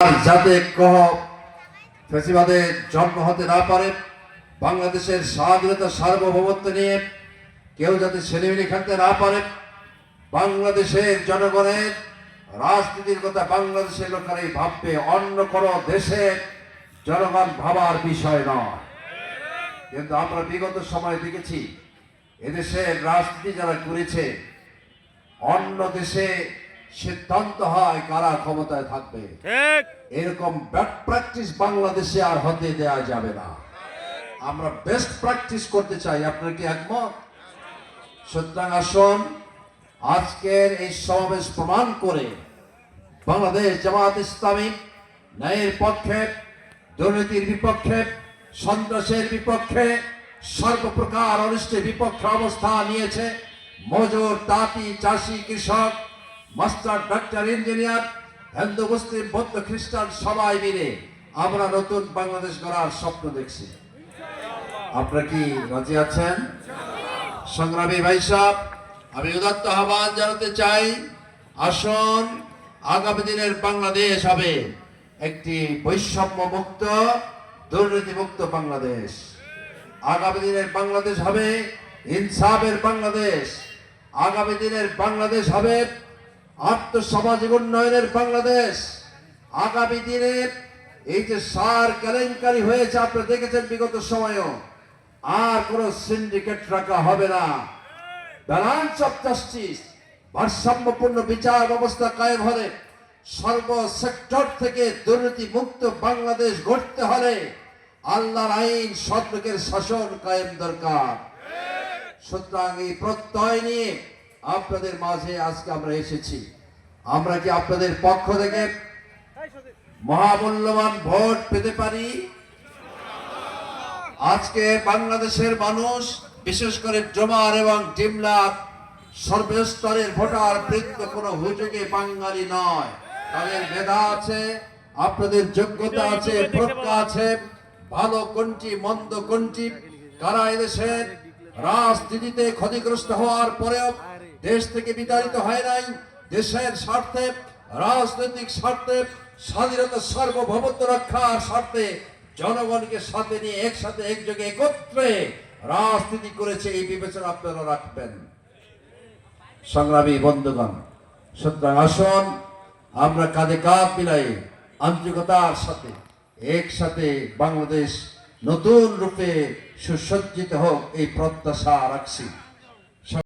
যাতে কহ ফেসিবাদের জন্ম হতে না পারে, বাংলাদেশের স্বাধীনতা সার্বভৌমত্ব নিয়ে কেউ যাতে ছেলেমেলে খেলতে না পারে, বাংলাদেশের জনগণের রাজনীতির কথা বাংলাদেশের লোকেরাই ভাববে, অন্য কোনো দেশে জনগণ ভাবার বিষয় নয়। কিন্তু আমরা বিগত সময় দেখেছি, এদেশের রাজনীতি যারা করেছে, অন্য দেশে সিদ্ধান্ত হয় কারা ক্ষমতায় থাকবে। এরকম ব্যাড প্র্যাকটিস বাংলাদেশে আর হতে দেওয়া যাবে না। আমরা বেস্ট প্র্যাকটিস করতে চাই। আপনার কি একমত? সুতরাং আসুন আজকের এই সমাবেশ প্রমাণ করে বাংলাদেশ জামাত ইসলামী ন্যায়ের পক্ষে দুর্নীতির বিপক্ষে সন্ত্রাসের বিপক্ষে সর্বপ্রকার অনিষ্টের বিপক্ষে অবস্থান নিয়েছে। মজুর তাঁতি চাষি কৃষক মাস্টার ডাক্তার ইঞ্জিনিয়ার হিন্দু, মুসলিম, বৌদ্ধ, খ্রিস্টান সবাই মিলে আমরা নতুন বাংলাদেশ গড়ার স্বপ্ন দেখছি। আপনারা কি রাজি আছেন? সংগ্রামী ভাই সাহেব আমি উদাত্ত আহ্বান জানাতে চাই, আসুন আগামী দিনের বাংলাদেশ হবে একটি বৈষম্য মুক্ত দুর্নীতি মুক্ত বাংলাদেশ। আগামী দিনের বাংলাদেশ হবে ইনসাফের বাংলাদেশ। আগামী দিনের বাংলাদেশ হবে আত্মসামাজিক উন্নয়নের বাংলাদেশ। আগামী দিনে এই যে সার কেলেঙ্কারি হয়েছে আপনারা দেখেছেন বিগত সময়ও। আর কোন সিন্ডিকেট রাখা হবে না। ব্যালান্স অফ জাস্টিস, ভারসাম্যপূর্ণ বিচার ব্যবস্থা কায়েম হলে সর্ব সেক্টর থেকে দুর্নীতি মুক্ত বাংলাদেশ গড়তে হলে আল্লাহর আইন সৎলোকের শাসন কায়েম দরকার। সুতরাং এই প্রত্যয় নিয়ে আপনাদের মাঝে আজকে আমরা এসেছি। আমরা কি আপনাদের পক্ষ থেকে মহামূল্যবান ভোট পেতে পারি? আজকে বাংলাদেশের মানুষ, বিশেষ করে জমার এবং ডিমলার সর্বস্তরের ভোটার বৃত্ত কোনো হুজুগে বাঙালি নয়। তাদের মেধা আছে, আপনাদের যোগ্যতা আছে প্রজ্ঞা আছে, ভালো কোনটি, মন্দ কোনটি, কারা এদেশের রাজনীতিতে ক্ষতিগ্রস্ত হওয়ার পরেও দেশ থেকে বিতাড়িত হয় নাই, দেশের স্বার্থে, রাজনৈতিক স্বার্থে, স্বাধীনতা সার্বভৌমত্ব রক্ষার স্বার্থে জনগণকে সাথে নিয়ে একসাথে একযোগে একত্রে রাজনীতি করেছে এই বিবেচনা আপনারা রাখবেন। সংগ্রামী বন্ধুগণ, সুতরাং আসুন আমরা কাঁধে কাঁধ মিলাই আন্তরিকতার সাথে, একসাথে বাংলাদেশ নতুন রূপে সুসজ্জিত হোক এই প্রত্যাশা রাখছি।